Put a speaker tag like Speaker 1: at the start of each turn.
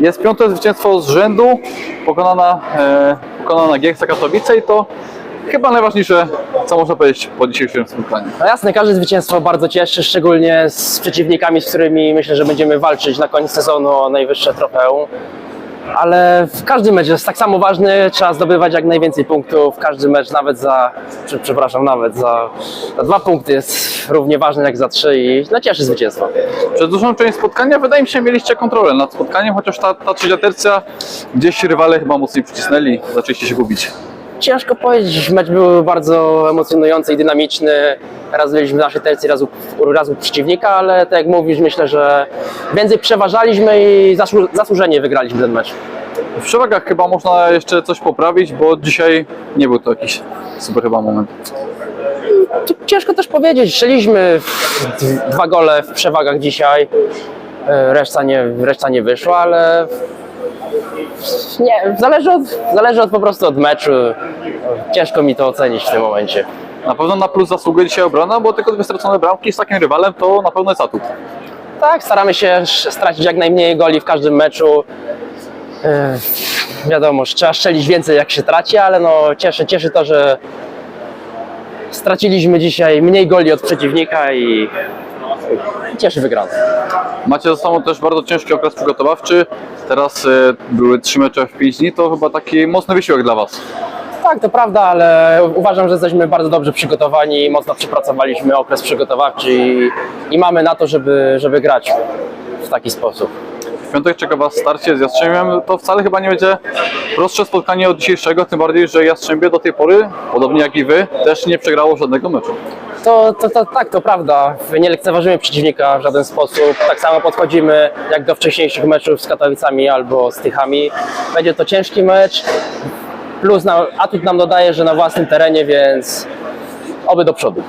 Speaker 1: Jest piąte zwycięstwo z rzędu, pokonana, e, pokonana Gieksa Katowice i to chyba najważniejsze, co można powiedzieć po dzisiejszym spotkaniu.
Speaker 2: No jasne, każde zwycięstwo bardzo cieszy, szczególnie z przeciwnikami, z którymi myślę, że będziemy walczyć na koniec sezonu o najwyższe trofeum. Ale w każdy mecz jest tak samo ważny, trzeba zdobywać jak najwięcej punktów. Każdy mecz nawet za, prze- przepraszam, nawet za, za dwa punkty jest równie ważny jak za trzy i no cieszy zwycięstwo.
Speaker 1: Przez dużą część spotkania wydaje mi się mieliście kontrolę nad spotkaniem, chociaż ta, ta trzecia tercja gdzieś rywale chyba mocniej przycisnęli, zaczęliście się gubić.
Speaker 2: Ciężko powiedzieć, mecz był bardzo emocjonujący i dynamiczny. Raz byliśmy w naszej tercji, raz u, raz u przeciwnika, ale tak jak mówisz, myślę, że więcej przeważaliśmy i zasłu- zasłużenie wygraliśmy ten mecz.
Speaker 1: W przewagach chyba można jeszcze coś poprawić, bo dzisiaj nie był to jakiś super chyba moment.
Speaker 2: Tu ciężko też powiedzieć, strzeliśmy dwa gole w przewagach dzisiaj, E, reszta nie, reszta nie wyszła, ale nie, zależy od, zależy od po prostu od meczu. Ciężko mi to ocenić w tym momencie.
Speaker 1: Na pewno na plus zasługuje dzisiaj obrona, bo tylko dwie stracone bramki z takim rywalem to na pewno jest atut.
Speaker 2: Tak, staramy się stracić jak najmniej goli w każdym meczu. E, wiadomo, trzeba strzelić więcej jak się traci, ale no cieszy, cieszy to, że straciliśmy dzisiaj mniej goli od przeciwnika i i cieszy wygrana.
Speaker 1: Macie za sobą też bardzo ciężki okres przygotowawczy. Teraz e, były trzy mecze w pięć dni, to chyba taki mocny wysiłek dla Was.
Speaker 2: Tak, to prawda, ale uważam, że jesteśmy bardzo dobrze przygotowani, mocno przepracowaliśmy okres przygotowawczy i, i mamy na to, żeby, żeby grać w taki sposób.
Speaker 1: W piątek czeka Was starcie z Jastrzębiem. To wcale chyba nie będzie prostsze spotkanie od dzisiejszego, tym bardziej, że Jastrzębie do tej pory, podobnie jak i Wy, też nie przegrało żadnego meczu.
Speaker 2: To, to, to tak, to prawda. Nie lekceważymy przeciwnika w żaden sposób. Tak samo podchodzimy jak do wcześniejszych meczów z Katowicami albo z Tychami. Będzie to ciężki mecz. Plus na, atut nam dodaje, że na własnym terenie, więc oby do przodu.